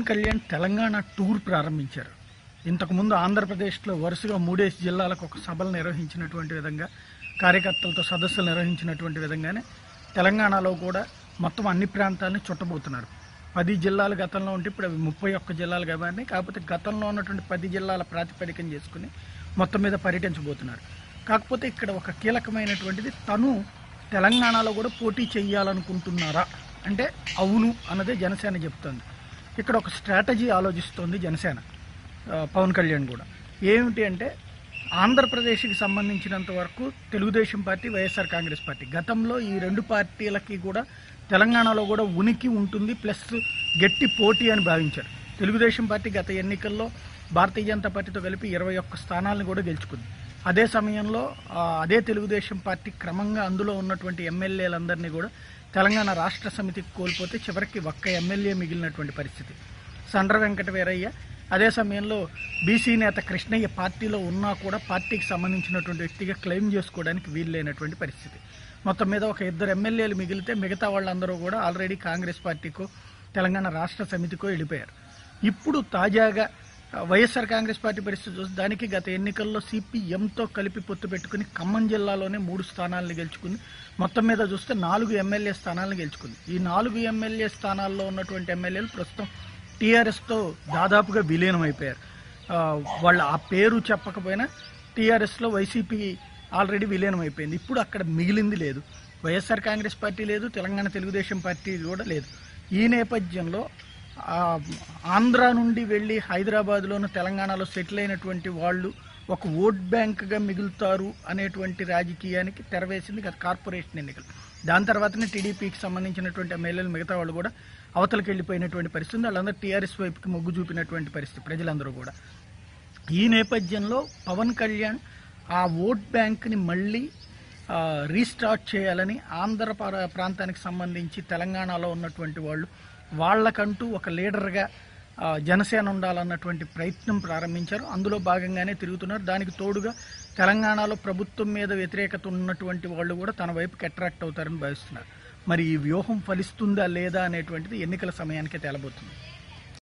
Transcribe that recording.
Pawan Kalyan Telangana tour ప్రారంభించారు. ఇంతకుముందు ఆంధ్రప్రదేశ్లో వరుసగా మూడేసి జిల్లాలకు ఒక సభలు నిర్వహించినటువంటి విధంగా కార్యకర్తలతో సదస్సులు నిర్వహించినటువంటి విధంగానే తెలంగాణలో కూడా మొత్తం అన్ని ప్రాంతాలని చుట్టబోతున్నారు. పది జిల్లాలు గతంలో ఉంటే ఇప్పుడు అవి ముప్పై ఒక్క జిల్లాలు కాబట్టి కాకపోతే గతంలో ఉన్నటువంటి పది జిల్లాల ప్రాతిపదికన చేసుకుని మొత్తం మీద పర్యటించబోతున్నారు. కాకపోతే ఇక్కడ ఒక కీలకమైనటువంటిది తను తెలంగాణలో కూడా పోటీ చేయాలనుకుంటున్నారా అంటే అవును అన్నదే జనసేన చెప్తోంది. ఇక్కడ ఒక స్ట్రాటజీ ఆలోచిస్తోంది జనసేన పవన్ కళ్యాణ్ కూడా. ఏమిటి అంటే ఆంధ్రప్రదేశ్కి సంబంధించినంత వరకు తెలుగుదేశం పార్టీ వైఎస్ఆర్ కాంగ్రెస్ పార్టీ. గతంలో ఈ రెండు పార్టీలకి కూడా తెలంగాణలో కూడా ఉనికి ఉంటుంది ప్లస్ గట్టి పోటీ అని భావించారు. తెలుగుదేశం పార్టీ గత ఎన్నికల్లో భారతీయ జనతా పార్టీతో కలిపి ఇరవై ఒక్క స్థానాలను కూడా గెలుచుకుంది. అదే సమయంలో అదే తెలుగుదేశం పార్టీ క్రమంగా అందులో ఉన్నటువంటి ఎమ్మెల్యేలందరినీ కూడా తెలంగాణ రాష్ట్ర సమితికి కోల్పోతే చివరికి ఒక్క ఎమ్మెల్యే మిగిలినటువంటి పరిస్థితి. సండ్ర వెంకట వీరయ్య అదే సమయంలో బీసీ నేత కృష్ణయ్య పార్టీలో ఉన్నా కూడా పార్టీకి సంబంధించినటువంటి వ్యక్తిగా క్లెయిమ్ చేసుకోవడానికి వీలు లేనటువంటి పరిస్థితి. మొత్తం మీద ఒక ఇద్దరు ఎమ్మెల్యేలు మిగిలితే మిగతా వాళ్ళందరూ కూడా ఆల్రెడీ కాంగ్రెస్ పార్టీకో తెలంగాణ రాష్ట్ర సమితికో వెళ్ళిపోయారు ఇప్పుడు తాజాగా వైఎస్ఆర్ కాంగ్రెస్ పార్టీ పరిస్థితి చూస్తే దానికి గత ఎన్నికల్లో సిపిఎంతో కలిపి పొత్తు పెట్టుకుని ఖమ్మం జిల్లాలోనే మూడు స్థానాలను గెలుచుకుంది. మొత్తం మీద చూస్తే నాలుగు ఎమ్మెల్యే స్థానాలను గెలుచుకుంది. ఈ నాలుగు ఎమ్మెల్యే స్థానాల్లో ఉన్నటువంటి ఎమ్మెల్యేలు ప్రస్తుతం టీఆర్ఎస్తో దాదాపుగా విలీనం అయిపోయారు. ఆ, వాళ్ళ ఆ పేరు చెప్పకపోయినా టీఆర్ఎస్లో వైసీపీ ఆల్రెడీ విలీనం అయిపోయింది. ఇప్పుడు అక్కడ మిగిలింది లేదు. వైఎస్ఆర్ కాంగ్రెస్ పార్టీ లేదు తెలంగాణ తెలుగుదేశం పార్టీ కూడా లేదు. ఈ నేపథ్యంలో ఆంధ్ర నుండి వెళ్ళి హైదరాబాద్లోను తెలంగాణలో సెటిల్ అయినటువంటి వాళ్ళు ఒక ఓట్ బ్యాంక్గా మిగులుతారు అనేటువంటి రాజకీయానికి తెరవేసింది గత కార్పొరేషన్ ఎన్నికలు దాని తర్వాతనే టీడీపీకి సంబంధించినటువంటి ఎమ్మెల్యేలు మిగతా వాళ్ళు కూడా అవతలకి వెళ్ళిపోయినటువంటి పరిస్థితి ఉంది. వాళ్ళందరూ టీఆర్ఎస్ వైపుకి మొగ్గు చూపినటువంటి పరిస్థితి ప్రజలందరూ కూడా ఈ నేపథ్యంలో పవన్ కళ్యాణ్ ఆ ఓట్ బ్యాంక్ని మళ్ళీ రీస్టార్ట్ చేయాలని ఆంధ్ర ప్రాంతానికి సంబంధించి తెలంగాణలో ఉన్నటువంటి వాళ్ళు వాళ్ళకంటూ ఒక లీడర్గా జనసేన ఉండాలన్నటువంటి ప్రయత్నం ప్రారంభించారు. అందులో భాగంగానే తిరుగుతున్నారు. దానికి తోడుగా తెలంగాణలో ప్రభుత్వం మీద వ్యతిరేకత ఉన్నటువంటి వాళ్ళు కూడా తన వైపుకి అట్రాక్ట్ అవుతారని భావిస్తున్నారు. మరి ఈ వ్యూహం ఫలిస్తుందా లేదా అనేటువంటిది ఎన్నికల సమయానికే తేలబోతుంది.